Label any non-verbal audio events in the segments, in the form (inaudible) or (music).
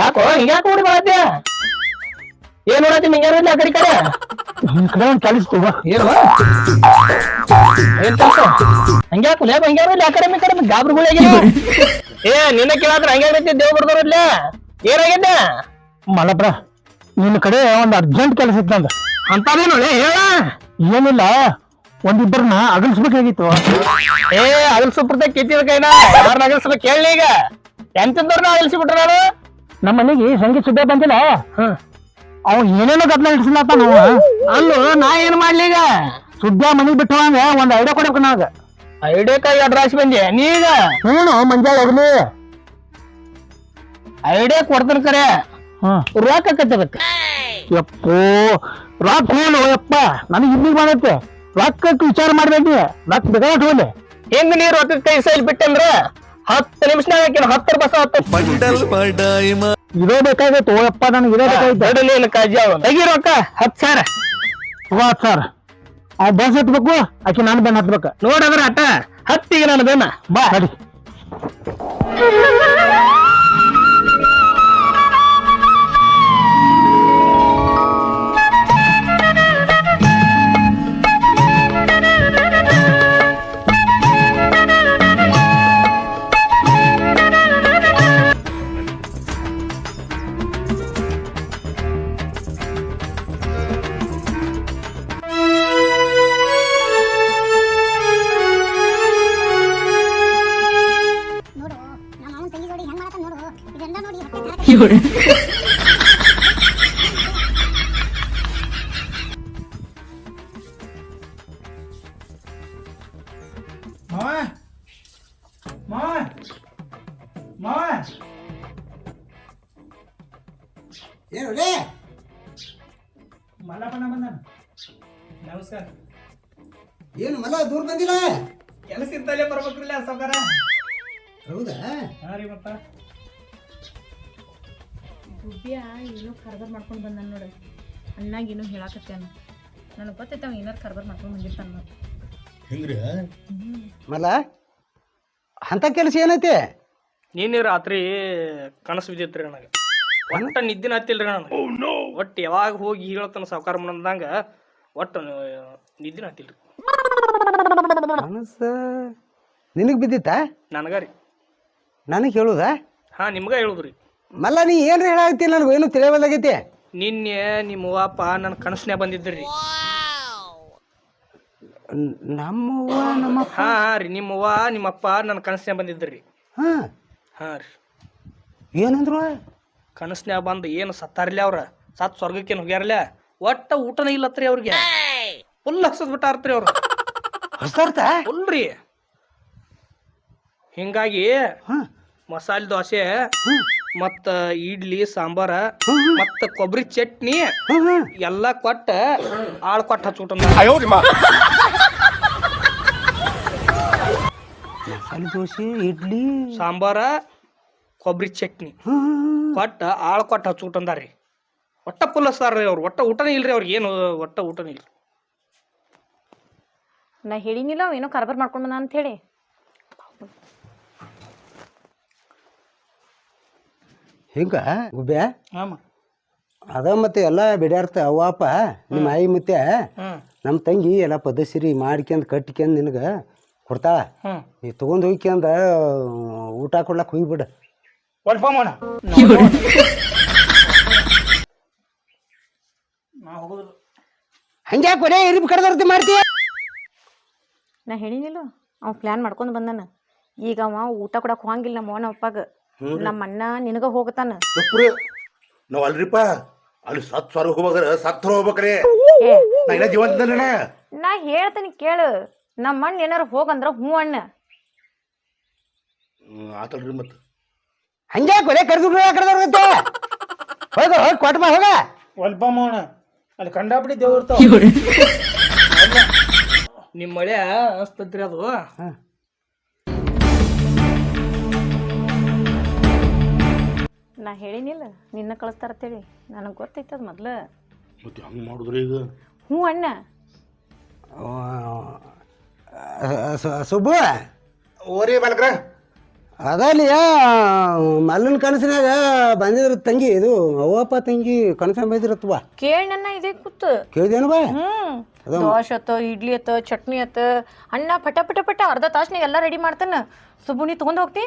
ಯಾಕೋ? ಹಿಂಗ್ಯಾಕೆ ಓಡಿ ಬರತ್ತೆ? ಏನ್ ನೋಡತ್ತಿ ಹಿಂಗ್ಯಾರ ಆ ಕಡೆ ಕಡೆ? ನಿನ್ ಕಡೆ ಒಂದ್ ಕೆಲಸ ತಗೋ ಏನು? ಏನ್ ಕೆಲ್ಸ? ಹಂಗ್ಯಾಕು ಲೇಬ ಹಂಗ್ಯಾರ ಆ ಕಡೆ ಈ ಕಡೆ ಗಾಬ್ರುಗಳಾಗಿ ಏ ನಿನ್ನ ಕೇಳಾತ್ರ ಹಂಗ್ಯಾಗೈತಿ ದೇವ್ ಬರ್ದವ್ರಲ್ಲ ಏನಾಗೈತೆ ಮಲಪ್ರ ನಿನ್ನ ಕಡೆ ಒಂದ್ ಅರ್ಜೆಂಟ್ ಕೆಲಸ ಇತ್ತು ಅಂತ ಹೇಳ. ಏನಿಲ್ಲ ಒಂದಿಬ್ಬರನ್ನ ಅಗಲ್ಸ್ಬೇಕಾಗಿತ್ತು. ಏ ಅಗಲ್ಸುಪ್ರದ ಕಿತ್ತಿದ ಕೈನ ಯಾರನ್ನ ಅಗಲ್ಸ್ಬೇಕು ಕೇಳಿ ಈಗ? ಎಂತದವ್ರನ್ನ ಅಗಲ್ಸಿಬಿಟ್ರ ನಾನು? ನಮ್ಮ ಮನೆಗೆ ಸಂಗೀತ ಸುಬ್ಬ ಬಂದಿಲ್ಲ? ಅವ್ ಏನೇನೋ ಗದ್ಲ ಇಡ್ಸಿಲ್ಲಪ್ಪ ನಾವು. ಅಲ್ಲೂ ನಾ ಏನ್ ಮಾಡ್ಲಿ ಈಗ? ಮನೆಗ್ ಬಿಟ್ಟು ಹಂಗ ಒಂದ್ ಐಡಿಯಾ ಕೊಡ್ಬೇಕು ನಾಗ. ಐಡಿಯಾಕಾಗಿ ಅಡ್ರಾಸ್ ಬಂದೆ ನೀಗ ಹ್ಞೂ ಮಂಜಾಳ ಹೋಗ್ಲಿ ಐಡಿಯಾ ಕೊಡ್ತಾನ ಕರೆ. ರೊಕ್ಕ ಕತ್ತಬೇಕು ಯಪ್ಪೋ ರೊಕ್ಕ ಹೋಲು ಯಪ್ಪ. ನನಗೆ ಇಲ್ಲಿಗೆ ಮಾಡತ್ತೆ ರೊಕ್ಕಕ್ಕೆ ವಿಚಾರ ಮಾಡ್ಬೇಕು ರೊಕ್ಕ ಬೇಕಾದ ಹೋಲೆ ಹೆಂಗ್ ನೀರ್ ರೊಕ್ಕ ಕೈ ಸೈಲ್ ಬಿಟ್ಟಂದ್ರ ಹತ್ತು ನಿಮಿಷನಾಗ ಹಾಕಿನ ಹತ್ತರ ಬಸ ಹತ್ತು ಬಂಡಲ್ ಬಡಾಯಿಮ ಇದೇ ಬೇಕಾಗಿತ್ತು ಓಯಪ್ಪ ನನ್ಗೆ ಇದೇ ಬೇಕಾಗಿತ್ತು. ಏನು ಕಾಜಿ ಅವ ತೆಗಿ ರೊಕ್ಕ ಹತ್ತು ಸಾವಿರ. ಮೂವತ್ತು ಸರ್ ಅವ್ ಬಸ್ ಹತ್ಬೇಕು ಆಕಿ ನಾನು ಬೆನ್ ಹತ್ಬೇಕು. ನೋಡದ್ರ ಅಟ್ಟ ಹತ್ತಿಗೆ ನಾನು ಬೆನ್ನ ಬಾ. ಸರಿ ಏನು ಲೇ ಮಲ್ಲಪ್ಪನ ಬಂದಾನ ನಮಸ್ಕಾರ. ಏನು ಮಲ್ಲ ದೂರ ಬಂದಿಲ್ಲ? ಕೆಲಸ ಇದ್ದಲ್ಲೇ ಬರ್ಬೇಕ್ರಲ್ಲ ಸಾವ್ಕಾರ ಹೌದಾ? ಹಾ ರೀ ಮತ್ತ. ಗುಬ್ಬಿಯ ಏನೋ ಕರ್ಬರ್ ಮಾಡ್ಕೊಂಡು ಬಂದ ನೋಡಿ. ಅಣ್ಣಾಗ ಏನೋ ಹೇಳಾಕತ್ಯಾನ ನನಗೆ ಗೊತ್ತೈತೆ ಅವ ಏನಾರು ಕರ್ಬರ್ ಮಾಡ್ಕೊಂಡು ಬಂದಿರ್ತಾನ ನೋಡಿ. ಹೆಂಗ್ರಿ? ಮಲ್ಲ ಅಂತ ಕೆಲಸ ಏನೈತಿ? ನಿನ್ನೆ ರಾತ್ರಿ ಕನಸು ಬಿದ್ದಿತ್ರಿ ನನಗೆ. ಒಟ್ಟ ನಿದ್ದಿನ ಹತ್ತಿಲ್ರಿ ನನಗೆ. ಒಟ್ಟು ಯಾವಾಗ ಹೋಗಿ ಹೇಳ್ತಾನ ಸಾವುಕಾರ ಮುಂದಂಗ ಒಟ್ಟು ನಿದ್ದಿನ ಹತ್ತಿಲ್ರಿ. ಮನಸ್ಸ ನಿನಗೆ ಬಿದ್ದಿತ್ತ? ನನಗ ರೀ. ನನಗೆ ಹೇಳುದಾ? ಹಾ ನಿಮ್ಗ ಹೇಳುದ್ರಿ. ಮಲ್ಲ ನೀ ಏನ್ರ ಹೇಳಾಗತ್ತಿ ನನಗೆ ಏನು ತಿಳಿಯಬಲ್ಲಾಗೈತಿ ನಿನ್ನೆ ನಿಮ್ಮ ಅಪ್ಪ ನನ್ನ ಕನಸ್ನ್ಯಾಗ ಬಂದಿದ್ರಿ. ನಮ್ಮವ್ವ ನಮ್ಮ ಹಾ ರೀ ನಿಮ್ಮವ್ವ ನಿಮ್ಮಪ್ಪ ನನ್ನ ಕನಸ್ನ್ಯಾಗ ಬಂದಿದ್ರಿ. ಹಾ. ಹಾ ರೀ. ಏನಂದ್ರು? ಕನಸ್ನ್ಯಾಗ ಬಂದು ಏನು ಸತ್ತಾರ್ಲಿ ಅವ್ರ? ಸತ್ ಸ್ವರ್ಗಕ್ಕೇನು ಹೋಗ್ಯಾರಲ್ಲ? ಒಟ್ಟ ಊಟನೇ ಇಲ್ಲತ್ರಿ ಅವ್ರಿಗೆ. ಫುಲ್ ಹಸದ್ ಬಿಟ್ಟಾರ್ತ್ರಿ ಅವ್ರು. ಹೊಸ್ತಾರ್ತ ಫುಲ್ ರೀ. ಹಿಂಗಾಗಿ ಹಾ. ಮಸಾಲೆ ದೋಸೆ. ಮತ್ತ ಇಡ್ಲಿ ಸಾಂಬಾರ ಮತ್ತ ಕೊಬ್ಬರಿ ಚಟ್ನಿ ಎಲ್ಲಾ ಕೊಟ್ಟ ಆಳ್ ಕೊಟ್ಟ ಹಚ್ಬಿಟ್ಟ ಮಸಾಲೆ ದೋಸೆ ಇಡ್ಲಿ. ಸಾಂಬಾರ ಕೊಬ್ಬರಿ ಚಟ್ನಿ. ಕೊಟ್ಟ ಆಳ್ ಕೊಟ್ಟ ಹಚ್ಬಿಟ್ಟಂದಾರಿ ಒಟ್ಟ ಸಾರ್ ರೀ ಅವ್ರು ಒಟ್ಟ ಊಟನೇ ಇಲ್ರಿ ಅವ್ರಿಗೆ ಏನು ಒಟ್ಟ ಊಟನೇ ಇಲ್ರಿ. ನಾ ಹೇಳಿನಿಲ್ಲ ಅವ ಏನೋ ಕಾರ್ಬಾರ್ ಮಾಡ್ಕೊಂಡು ಬಂದ ಅಂತ ಹೇಳಿ. ಹಿಂಗ ಗುಬ್ಬೆ? ಆಮ. ಅದ ಮತ್ತೆ ಎಲ್ಲ ಬಿಡ್ಯಾರ್ತ ಅವ್ವ ಅಪ್ಪ ನಿಮ್ಮ ಆಯಿ ಮತ್ತೆ ನಮ್ಮ ತಂಗಿ ಎಲ್ಲ ಪದಸಿರಿ ಮಾಡ್ಕ್ಯಂದ್ ಕಟ್ಕ್ಯಂದ್ ನಿನಗೆ ಕೊಡ್ತಾಳ. ಹ್ಮ್. ನೀ ತೊಗೊಂಡು ಹೋಗ್ಕ್ಯಂದ ಊಟ ಕೊಡ್ಲಕ್ಕೆ ಹೋಗ್ಬಿಡ. ಒಲ್ಪ ಮಾಡ. ನಾ ಹೋಗುದಿಲ್ಲ. ಹಂಗೆ ಕೊನೆ ಇರಿಬ್ ಕಡ್ದರ್ತಿ ಮಾಡ್ತೀಯ ನಾ ಹೇಳಿನಿಲ್ಲ ಅವ ಪ್ಲ್ಯಾನ್ ಮಾಡ್ಕೊಂಡು ಬಂದಾನ. ಈಗ ಅವ ಊಟ ಕೊಡಕ್ಕೆ ಹೋಗಂಗಿಲ್ಲ ನಮ್ಮ ಅವನ ಅಪ್ಪಾಗ. ನಮ್ಮ ಅಣ್ಣ ನಿನಗ ಹೋಗ್ತಾನ. ತಪ್ಪ್ರಿ ನಾವ್ ಅಲ್ರಿಪ್ಪ ಅಲ್ಲಿ ಸತ್ ಸ್ವರ್ಗ ಹೋಗ್ಬೇಕ್ರ ಸತ್ ಹೋಗ್ಬೇಕ್ರಿ. ಏ. ನಾ ಇನ್ನ ಜೀವಂತ ನಾ ಹೇಳ್ತೀನಿ ಕೇಳು ನಮ್ಮ ಅಣ್ಣ ಏನಾರ ಹೋಗಂದ್ರ ಹ್ಞೂ ಅಣ್ಣ. ಹ್ಮ್ ಆತಲ್ರಿ ಮತ್ತ. ಹಂಗೆ ಕೊಲೆ ಕಡ್ದು ಕಡ್ದರ್ಗತ್ತೆ ಹೋಗ ಹೋಗಿ ಕೊಟ್ಟ ಹೋಗ. ಒಲ್ಪ ಮಾಡೋಣ ಅಲ್ಲಿ ಕಂಡಾಪಡಿ ದೇವ್ರು ಇರ್ತಾವ. (laughs) ನಿಮ್ಮ ಮಳೆ ಅಸ್ತತ್ರಿ ಅದು. ನಾ ಹೇಳಿನಿಲ್ಲ ನಿನ್ನ ಕಳಿಸ್ತಾರತ್ತೇಳಿ ನನಗೆ ಗೊತ್ತೈತೆ ಅದು ಮೊದ್ಲು. ಮತ್ತೆ ಹಂಗ್ ಮಾಡಿದ್ರಿ ಈಗ ಹ್ಞೂ ಅಣ್ಣ. ಸುಬ್ಬು? ಓರಿ ಬಾಲಕ್ರ ಅದಲ್ಲಿಯ ಮಲ್ಲನ ಕನಸಿನಾಗ ಬಂದಿದ್ರ ತಂಗಿ ಇದು ಅವ್ವಪ್ಪ ತಂಗಿ ಕನಸ ಬಂದಿರತ್ವ ಕೇಳಿ ನನ್ನ ಇದೇ ಕೂತು. ಕೇಳಿದೇನು ಬಾ. ಹ್ಞೂ. ದೋಶ ಆತ ಇಡ್ಲಿ ಆತ ಚಟ್ನಿ ಆತ. ಅಣ್ಣ ಪಟ ಪಟ ಪಟ ಅರ್ಧ ತಾಸ್ನಾಗ ಎಲ್ಲ ರೆಡಿ ಮಾಡ್ತಾನ. ಸುಬ್ಬುನಿ ತಗೊಂಡ್ ಹೋಗ್ತಿ?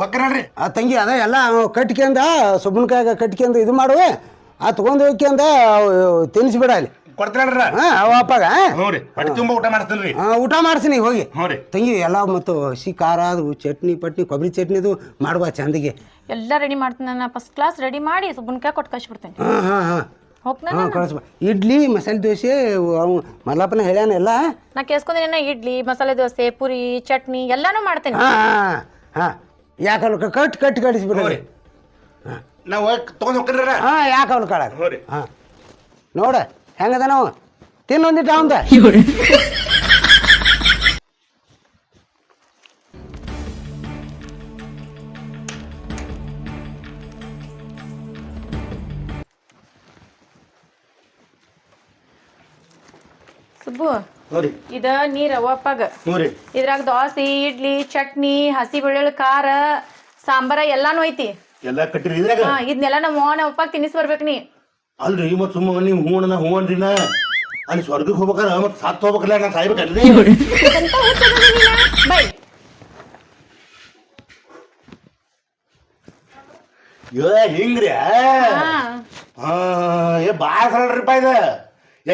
ಹೊಕ್ಕರಲ್ರಿ ಆ ತಂಗಿ ಅದ ಎಲ್ಲ ಕಟ್ಕೊಂಡ ಸುಬ್ಬನಕಾಯಾಗ ಕಟ್ಕ್ಯಂದ ಇದು ಮಾಡುವ. ಆ ತಗೊಂಡು ಹೋಗ್ಕ್ಯಂದ ತಿನ್ನಿಸ್ಬಿಡ ಅಲ್ಲಿ. ಹಾಂ ಅವ ಅಪ್ಪಗ ಹ್ಞೂ ರೀ. ಹೊಟ್ಟೆ ತುಂಬ ಊಟ ಊಟ ಮಾಡಿಸ್ನಿ ಹೋಗಿ. ಹ್ಞೂ ರೀ. ತಂಗಿ ಎಲ್ಲ ಮತ್ತು ಹಸಿ ಖಾರ ಅದು ಚಟ್ನಿ ಪಟ್ನಿ ಕೊಬ್ಬರಿ ಚಟ್ನಿದು ಮಾಡುವ ಚಂದಿಗೆ. ಎಲ್ಲ ರೆಡಿ ಮಾಡ್ತೀನಿ ನಾನು. ಫಸ್ಟ್ ಕ್ಲಾಸ್ ರೆಡಿ ಮಾಡಿ ಸುಬ್ಬನಕಾಯಿ ಕೊಟ್ಟು ಕಳ್ಸಿಬಿಡ್ತೇನೆ. ಹಾಂ ಹಾಂ ಹಾಂ. ಹೋಗ್ನ ಹಾಂ ಕಳಿಸ್ಬ ಇಡ್ಲಿ ಮಸಾಲೆ ದೋಸೆ ಅವು ಮಲ್ಲಪ್ಪನ ಹೇಳ್ಯಾನ ಎಲ್ಲ. ನಾ ಕೇಸ್ಕೊಂದಿನ ಇಡ್ಲಿ ಮಸಾಲೆ ದೋಸೆ ಪುರಿ ಚಟ್ನಿ ಎಲ್ಲಾನು ಮಾಡ್ತೇನೆ. ಹಾ ಹಾಂ ಹಾಂ. ಯಾಕಲ್ಲ ಕಟ್ ಕಟ್ ಕಳಿಸ್ಬಿಡ್ರಿ ನಾವು ತಗೊಂಡ್ ಹೋಗ್ರಿ ಹಾ ಯಾಕೆ ಅವ್ನ ಕಾಳ ಹ್ಞೂ ಹಾ. ನೋಡ ಹೆಂಗದ ನಾವು? ತಿನ್ನೊಂದಿಟ್ಟ ಅವಂದ. ಸುಬ್ಬು. ಇದ ನೀರ ಒಪ್ಪಾಗ ಇದ್ರಾಗ ದೋಸೆ ಇಡ್ಲಿ ಚಟ್ನಿ ಹಸಿ ಬೆಳ್ಳುಳ್ಳಿ ಖಾರ ಸಾಂಬಾರ ಎಲ್ಲಾನು ಐತಿ. ಎಲ್ಲ ಕಟ್ಟಿರಿ ಇದ್ರಾಗ? ಹಾ ಇದನ್ನೆಲ್ಲ ನಮ್ಮ ಓನ ಒಪ್ಪಾಗ ತಿನ್ನಿಸ್ ಬರ್ಬೇಕು ನೀ. ಅಲ್ರಿ ಮತ್ ಸುಮ್ಮ ನೀವು ಹೂವಣ್ಣ ಹೂವಣ್ರಿ ನಾ ಅಲ್ಲಿ ಸ್ವರ್ಗಕ್ಕೆ ಹೋಗ್ಬೇಕಾರ ಮತ್ ಸಾತ್ ಹೋಗ್ಬೇಕಲ್ಲ ನಾನು ಸಾಯ್ಬೇಕಲ್ರಿ? ಬೈ. ಏ ಹಿಂಗ್ರಿ ಹಾ. ಏ ಭಾಳ ಸರಳ್ರಿಪ್ಪ ಇದು.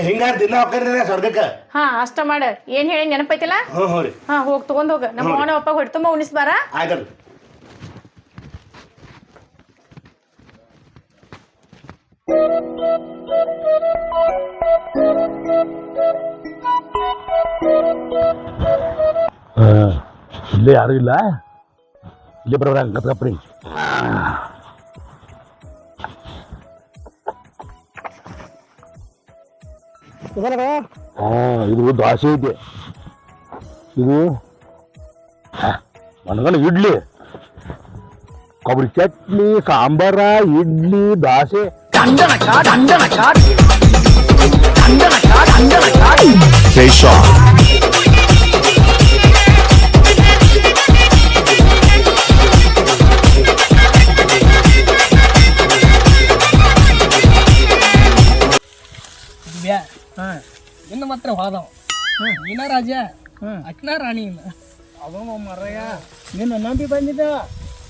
ಹಿಂಗಾರ ದಿನ ಹೋಗ್ರಿ ಸ್ವರ್ಗಕ್ಕೆ. ಹಾ ಅಷ್ಟ ಮಾಡ. ಏನ್ ಹೇಳಿ ನೆನಪೈತಿಲ್ಲ? ಹ್ಞೂ ಹ್ಞೂ ರೀ. ಹಾ ಹೋಗ್ ತಗೊಂಡ್ ಹೋಗ. ನಮ್ಮ ಅವನ ಅಪ್ಪ ಹೊಟ್ಟೆ ತುಂಬ ಉಣಿಸ್ ಬಾರ. ಆಯ್ತಲ್ರಿ. ಇಲ್ಲೇ ಯಾರು ಇಲ್ಲ? ಇಲ್ಲೇ ಬರೋರ ಕತ್ಕಪ್ರಿ ಹಾ ಇದು ದೋಸೆ ಐತೆ ಇದು ಮನಗನ ಇಡ್ಲಿ ಕೊಬ್ಬರಿ ಚಟ್ನಿ ಸಾಂಬಾರ ಇಡ್ಲಿ ದೋಸೆ ಬ್ಯಾ ಇನ್ನು ಮಾತ್ರ ಹೋದವ ನೀನ ರಾಜ ಅಕ್ನ ರಾಣಿ ಇನ್ನ ಅವನು ಮರಯ್ಯ ನಿನ್ನ ನಂಬಿ ಬಂದಿದ್ದ.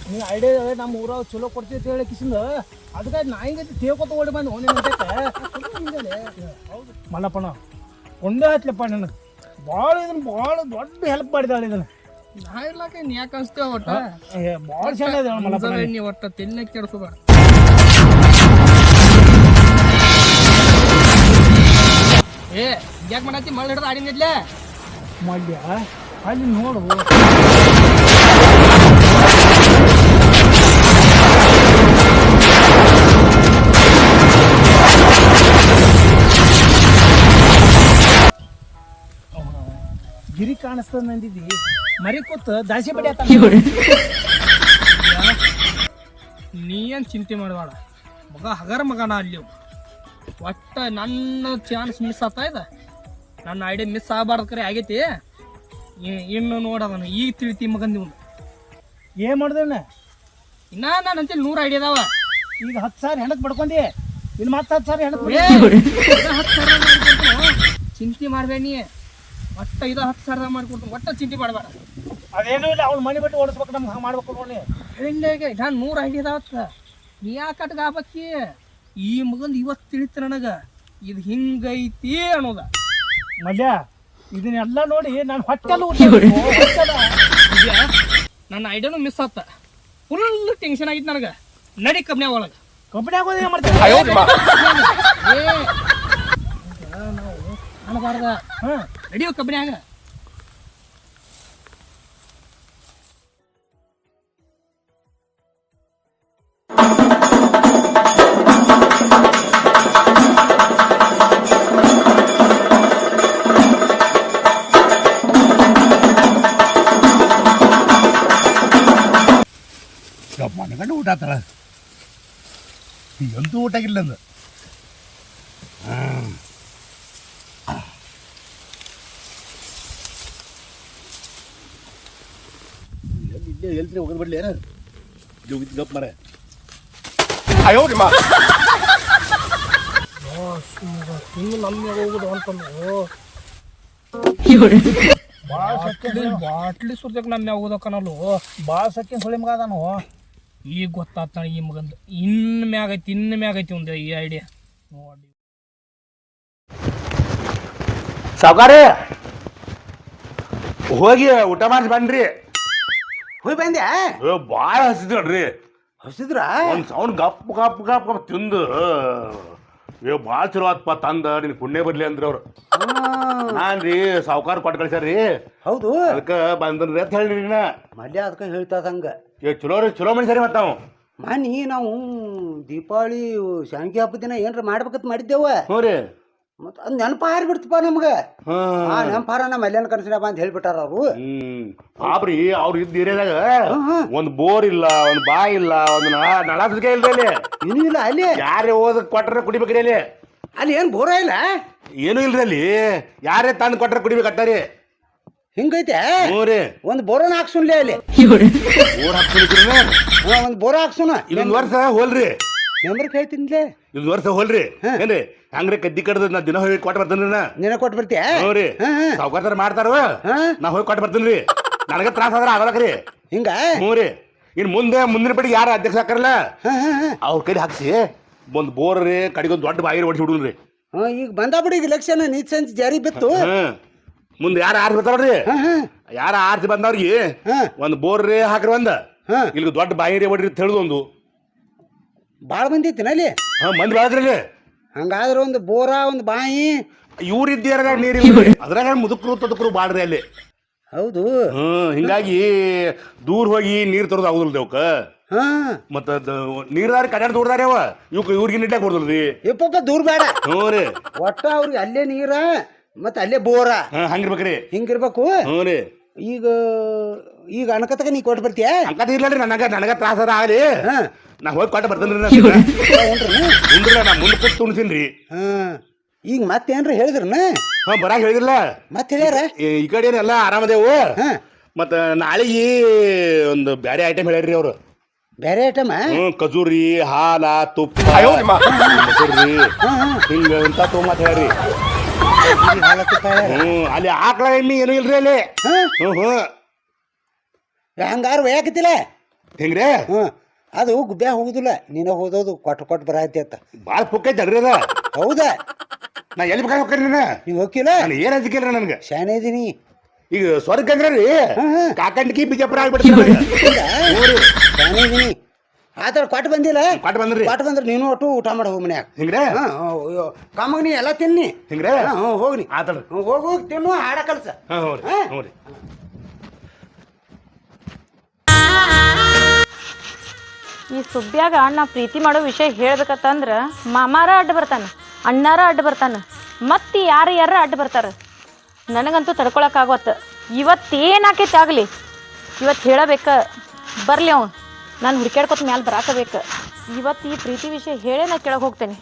ನೀ ಐಡಿಯಾ ನಮ್ಮ ಊರಾಗ ಚಲೋ ಕೊಡ್ತೀವಿ ಅಂತ ಹೇಳಿ ಕಿಸಿಂದ ಅದಕ್ಕೆ ನಾ ಹಿಂಗೈತಿ ತೇಳ್ಕೊತ ಓಡಿ ಬಂದು ನಿನ್ನ ಮಲ್ಲಪ್ಪಣ ಒಂದೇ ಹತ್ಲಪ್ಪ ನನಗೆ ಭಾಳ ಇದನ್ನ ಭಾಳ ದೊಡ್ಡ ಹೆಲ್ಪ್ ಮಾಡಿದಾಳೆ ಇದನ್ನ. ನಾ ಇರ್ಲಾಕ ನೀ ಯಾಕೆ ಅನ್ಸ್ತೇವ ಒಟ್ಟ? ಭಾಳ ಚೆನ್ನಾಗಿದೆ ಮಲ್ಲಪ್ಪಣ ನೀ ಒಟ್ಟ ತೆನ್ನ ಕೆಡ್ಸೋಬೇಡ ಏ ಯಾಕೆ ಮಾಡತ್ತಿ? ಮಳ್ಳ ಹಿಡ್ದು ಆಡಿನಿದ್ಲೆ ಮಲ್ಯ ಅಲ್ಲಿ ನೋಡು. ಗಿರಿ ಕಾಣಿಸ್ತದ ನಂದಿದ್ದಿ ಮರಿ ಕೂತ್ ದಾಸಿ ಬಡಿ ಆತ ನೀ ಏನ್ ಚಿಂತೆ ಮಾಡಬೇಡ. ಮಗ ಹಗರ ಮಗನ ಅಲ್ಲಿ ಅವ. ಒಟ್ಟ ನನ್ನ ಚಾನ್ಸ್ ಮಿಸ್ ಆಗ್ತಾ ಇದೆ. ನನ್ನ ಐಡಿಯಾ ಮಿಸ್ ಆಗಬಾರ್ದು ಕರೆ ಆಗೈತಿ? ಇನ್ನು ನೋಡೋದನ್ನ ಈಗ ತಿಳಿತಿ ಮಗನ್ ನೀವು ಏನ್ ಮಾಡ್ದೇನ ಇನ್ನ ನಾನು ಅಂತೇಳಿ ನೂರು ಐಡಿಯಾ ಅದಾವ. ಈಗ ಹತ್ತು ಸಾವಿರ ಹೆಣಕ್ ಬಡ್ಕೊಂಡಿ? ಇನ್ನು ಮತ್ತೆ ಹತ್ತು ಸಾವಿರ ಹೆಣಕ್ ಏ, ಸಾವಿರ ಚಿಂತೆ ಮಾಡಬೇಡಿ ಒಟ್ಟ ಇದು ಹತ್ತು ಸಾವಿರ ಮಾಡ್ಕೊಡ್ತೀನಿ ಒಟ್ಟ ಚಿಂತೆ ಮಾಡಬೇಡ ಅದೇನು ಇಲ್ಲ ಅವ್ಳು ಮನೆ ಬಿಟ್ಟು ಓಡಿಸ್ಬೇಕು ನಮ್ಗೆ ಹಂಗೆ ಮಾಡ್ಬೇಕು ನೋಡಿ ಹಿಂಗೆ ನಾನು ನೂರು ಐಡಿಯಾ ಅದಾವತ್ತ ನೀ ಯಾಕೆ ಆಗ್ಬೇಕಿ? ಈ ಮಗಂದು ಇವತ್ತು ತಿಳಿತ ನನಗೆ. ಇದು ಹಿಂಗೈತಿ ಅನ್ನೋದ. ಮಲ್ಯ ಇದನ್ನೆಲ್ಲ ನೋಡಿ ನಾನು ಹೊಟ್ಟೆಲ್ಲ? (laughs) ನನ್ನ ಐಡಿಯಾನು ಮಿಸ್ ಆತ. ಫುಲ್ ಟೆನ್ಷನ್ ಆಗಿತ್ತು ನನಗೆ. ನಡಿ ಕಂಪ್ನಿ ಒಳಗೆ. ಕಂಪ್ನಿ ಆಗೋದೇ ಮಾಡ್ತೀನಿ ಅನ್ನಬಾರ್ದ ಹಾಂ. ನಡಿಯೋ ಕಬ್ನ್ಯಾಗ ಮನಗಂಡು ಅಂತೂ ಊಟ ಆಗಿಲ್ಲ ಅಂದ. ಇಲ್ಲೇ ಎಲ್ತ್ರಿ ಬಿಡ್ಲಿ ಏನ ಇಲ್ಲಿ ಹೋಗಿದ್ದು ಗಪ್ ನಮ್ಮ ಹೋಗುದು ಅಂತಂದು ಬಾಟ್ಲಿ ಬಾಟ್ಲಿ ಸುರ್ದಕ್ಕೆ ನಮ್ಮ ಹೋಗುದಕ್ಕನಲ್ಲು ಭಾಳ ಸಕ್ಕಿನ ಸುಳಿಮ್ಗಾದಾನು ಈಗ ಗೊತ್ತಾತ ಈ ಮಗಂದು. ಇನ್ನು ಮ್ಯಾಗ ಐತಿ ಇನ್ನು ಮ್ಯಾಗ ಐತಿ ಒಂದು ಈ ಐಡಿಯಾ ನೋಡಿ. ಸಾವುಕಾರಿ ಹೋಗಿ ಊಟ ಮಾಡಿಸಿ ಬನ್ರಿ. ಹೋಗಿ ಬಂದ್ಯಾ ಭಾಳ ಬಾಳ ಹಸಿದ್ರಿ ಹಸಿದ್ರ? ಒಂದು ಸೌಂಡ್ ಗಪ್ ಗಪ್ ಗಪ್ ಗಪ್ ತಿಂದು. ಏ ಭಾಳ ಚಲೋ ಆತ್ಪ ತಂದ. ನಿನ್ ಪುಣ್ಯ ಬರ್ಲಿ ಅಂದ್ರೆ ಅವ್ರು. ನಾನ್ ರೀ ಸಾವುಕಾರ ಕೊಟ್ಟು ಕಳ್ಸ್ಯಾರ್ರಿ ಹೌದು. ಅದಕ್ಕ ಬಂದನ್ರಿ ಅಂತ ಹೇಳಿ ನಾ ಮಲ್ಯ ಅದಕ್ಕೆ ಹೇಳ್ತದಂಗ ಏ ಚಲೋ ರೀ ಚಲೋ ಮನುಷ್ಯರಿ ಮತ್ತ ನಾವು. ಮನಿ ನಾವು ದೀಪಾವಳಿ ಶಾಂಕಿ ಹಬ್ಬದ ದಿನ ಏನ್ರ ಮಾಡ್ಬೇಕಂತ ಮಾಡಿದ್ದೇವ ಹ್ಞೂ ರೀ. ಮತ್ತ ಅದ್ ನೆನಪ ಹಾರಿಬಿಡ್ತಪ್ಪ ನಮ್ಗ. ಆ ನೆನಪಾರ ನಮ್ಮ ಮಲ್ಯಾನ ಕನ್ಸಿಡಪ್ಪ ಅಂತ ಹೇಳ್ಬಿಟ್ಟಾರ ಅವರು. ಹ್ಮ್. ಪಾಪ್ರಿ ಅವ್ರು ಇದ್ದ ಏರಿಯಾದಾಗ ಒಂದ್ ಬೋರ್ ಇಲ್ಲ ಒಂದ್ ಬಾಯ್ ಇಲ್ಲ ಒಂದ್ ನಳ ನಳ ಸುದ್ಕೆ ಇಲ್ರಿ ಅಲ್ಲಿ. ಏನೂ ಇಲ್ಲ ಅಲ್ಲಿ. ಯಾರೇ ಹೋದ ಕೊಟ್ರ ಕುಡಿಬೇಕ್ರಿ ಅಲ್ಲಿ. ಅಲ್ಲಿ ಏನ್ ಬೋರ ಇಲ್ಲ? ಏನೂ ಇಲ್ರಿ ಅಲ್ಲಿ. ಯಾರೇ ತಂದು ಕೊಟ್ರ ಕುಡಿಬೇಕಟ್ಟಾರಿ ಹಿಂಗೈತೆ? ಹ್ಞೂ ರೀ. ಒಂದ್ ಬೋರನ ಹಾಕ್ಸುನ್ಲೇ ಅಲ್ಲಿ. ಬೋರ್ ಹಾಕ್ಸ್ಬಿಡ್ತೀರಿ ಒಂದು ಬೋರ ಹಾಕ್ಸುನ. ಇದೊಂದ್ ವರ್ಷ ಹೋಲ್ರಿ. ಮೆಂಬರ್ ಕೇಳ್ತೀನಿಲೇ. ಇದು ವರ್ಷ ಹೋಲ್ರಿ. ಏನ್ರಿ ಹಂಗ್ರೆ ಕದ್ದಿ ಕಡ್ದ ನಾ ದಿನ ಹೋಗಿ ಕೊಟ್ಟು ಬರ್ತೀನಿ ನಾ ನಿನ್ನ ಕೊಟ್ಟು ಬರ್ತೀಯ? ಹೋರಿ ರೀ. ಹಾ, ಹಾ. ಸಾವುಕಾರ ಮಾಡ್ತಾರ? ನಾ ಹೋಗಿ ಕೊಟ್ಟು ಬರ್ತೀನಿ ನನಗೆ ತ್ರಾಸ ಆದ್ರೆ ಆಗಲಕ್ರಿ ಹಿಂಗ? ಹ್ಞೂ ರೀ. ಇನ್ ಮುಂದೆ ಮುಂದಿನ ಪಡಿ ಯಾರು ಅಧ್ಯಕ್ಷ ಹಾಕಾರಲ್ಲ. ಅವ್ರ ಕೈಲಿ ಹಾಕ್ಸಿ ಒಂದ್ ಬೋರ್ ರೀ ಕಡೆಗೊಂದು ದೊಡ್ಡ ಬಾಯಿ ಹೊಡಿಸಿ ಬಿಡುನ್ರಿ ಹಾ, ಈಗ ಬಂದ ಬಿಡಿ ಈಗ ಇಲೆಕ್ಷನ್ ನೀತ್ ಜಾರಿ ಬಿತ್ತು. ಮುಂದೆ ಯಾರು ಆರ್ಸಿ ಬರ್ತಾವ್ರಿ? ಯಾರು ಆರ್ಸಿ ಬಂದವ್ರಿಗೆ. ಒಂದ್ ಬೋರ್ ರೀ ಹಾಕ್ರಿ ಒಂದ. ಇಲ್ಲಿ ದೊಡ್ಡ ಬಾಯಿ ರೀ ಹೊಡ್ರಿ ಒಂದು. ಭಾಳ ಮಂದಿ ಅಲ್ಲಿ? ಹಾ ಮಂದಿ ಬೆಳದ್ರಿ ಹಂಗಾದ್ರೆ ಒಂದು ಬೋರಾ ಒಂದು ಬಾಯಿ. ಇವ್ರ. ಇದ್ದೀರಾಗ ನೀರಿಲ್ಲ ಅದ್ರಾಗ ಮುದುಕರು ತದಕರು ಬಾಡ್ರಿ ಅಲ್ಲಿ. ಹೌದು. ಹ್ಮ್ ಹಿಂಗಾಗಿ ದೂರ ಹೋಗಿ ನೀರ್ ತರೋದು ಆಗುದಿಲ್ಲ ದೇವ್ಕ ಹಾ. ಮತ್ತ ನೀರ್ದಾರಿ ಕಡ್ಯಾಡ ದೂರದಾರ ಅವ. ಇವ್ಕ ಇವ್ರಿಗೆ ನಿಟ್ಟಾಗ ಕೊಡ್ದಲ್ರಿ ಯಪ್ಪಪ್ಪ ದೂರ ಬೇಡ. ಹ್ಞೂ ರೀ. ಒಟ್ಟ ಅವ್ರಿಗೆ ಅಲ್ಲೇ ನೀರ ಮತ್ತೆ ಅಲ್ಲೇ ಬೋರ. ಹಾ ಹಂಗಿರ್ಬೇಕ್ರಿ ಹಿಂಗಿರ್ಬೇಕು. ಹ್ಞೂ ರೀ. ಈಗ ಈಗ ಅಣಕತಕ ನೀ ಕೊಟ್ಟು ಬರ್ತೀಯ? ಅಂಕತ ಇಲ್ಲ ನನಗ ನನಗ ತ್ರಾಸ ಆಗಲಿ. ಹಾ. ನಾ ಹೋಗಿ ಕೊಟ್ಟ ಬರ್ತೇನೆ ರೀ ನಾ ಮುಂದೆ ಕೂತ್ ತುಣಿಸಿನ್ರಿ ಹಾ. ಈಗ ಮತ್ತೇನ್ರ ಹೇಳಿದ್ರನ? ಹಾ ಬರ ಹೇಳಿದ್ರಲ್ಲ. ಮತ್ತೆ ಹೇಳ್ಯಾರ? ಈ ಈ ಕಡೆ ಎಲ್ಲ ಆರಾಮದೇವು? ಹಾ. ಮತ್ತ ನಾಳೆಗೆ ಒಂದು ಬ್ಯಾರೆ ಐಟಮ್ ಹೇಳ್ಯಾರ್ರಿ ಅವ್ರು. ಬೇರೆ ಐಟಮ ಹ್ಮ್ ಖಜೂರಿ ಹಾಲ ತುಪ್ಪ ಮೊಸರ್ರಿ. ಹಿಂಗ ಅಂತ ತೊಗೊಂಬತ್ ಹೇಳ್ರಿ ಹ್ಮ್ ಅಲ್ಲಿ ಆಕಳ ಎಮ್ಮಿ ಏನೂ ಇಲ್ರಿ ಅಲ್ಲಿ. ಹಾ. ಹ್ಮ್ ಹ್ಮ್. ಹಂಗಾರ ಒಯ್ಯಾಕತಿಲ್ಲ ಹೆಂಗ್ರಿ? ಹ್ಞೂ ಅದು ಗುಬ್ಬೆ ಹೋಗುದಿಲ್ಲ. ನೀನು ಹೋದೋದು ಕೊಟ್ಟು ಕೊಟ್ಟು ಬರತ್ತೆ ಅಂತ ಭಾಳ ಪುಕ್ಕ ಅದ. ಹೌದಾ? ನಾ ಎಲ್ಲಿ ಬೇಕಾದ್ರೆ ಹೋಗ್ರಿ ನಾನು. ನೀವು ಹೋಗಿಲ್ಲ ನಾನು ಏನ್ ಅಂಜಿಕಿಲ್ರಿ ನನಗೆ. ಶಾನೆ ಇದೀನಿ. ಈಗ ಸ್ವರ್ಗ ಅಂದ್ರೆ ರೀ ಕಾಕಂಡ್ಕಿ ಬಿಜಾಪುರ ಆಗ್ಬಿಡ್ತೀವಿ ಶಾನೆ ಇದೀನಿ. ಆತರ ಕೊಟ್ಟು ಬಂದಿಲ್ಲ? ಕೊಟ್ಟು ಬಂದ್ರಿ. ಕೊಟ್ಟು ಬಂದ್ರೆ ನೀನು ಒಟ್ಟು ಊಟ ಮಾಡಿ ಹೋಗಿ ಮನ್ಯಾಗ. ಹಿಂಗ್ರೆ? ಕಾಮಗ್ ನೀ ಎಲ್ಲ ತಿನ್ನಿ. ಹಿಂಗ್ರೆ? ಹೋಗ್ನಿ. ಆತರ ಹೋಗಿ ಹೋಗಿ ತಿನ್ನು ಹಾಡ ಕಲ್ಸ. ಹೌದು ಹ್ಞೂ ರೀ ಹ್ಞೂ ರೀ ಈ ಸುಬ್ಯಾಗ ನಾ ಪ್ರೀತಿ ಮಾಡೋ ವಿಷಯ ಹೇಳ್ಬೇಕಂತಂದ್ರೆ ಮಾಮಾರ ಅಡ್ಡ ಬರ್ತಾನೆ ಅಣ್ಣಾರ ಅಡ್ಡ ಬರ್ತಾನೆ ಮತ್ತೆ ಯಾರು ಯಾರ ಅಡ್ಡ ಬರ್ತಾರೆ ನನಗಂತೂ ತಡ್ಕೊಳಕ್ಕಾಗತ್ತೆ ಇವತ್ತು ಏನಾಕೈತೆ ಆಗಲಿ ಇವತ್ತು ಹೇಳಬೇಕ ಬರಲಿ ಅವನು ನಾನು ಹುಡ್ಕ್ಯಾಡ್ಕೊತ ಮ್ಯಾಲೆ ಬರಾಕಬೇಕು ಇವತ್ತು ಈ ಪ್ರೀತಿ ವಿಷಯ ಹೇಳೇ ನಾ ಕೆಳಗೆ ಹೋಗ್ತೇನೆ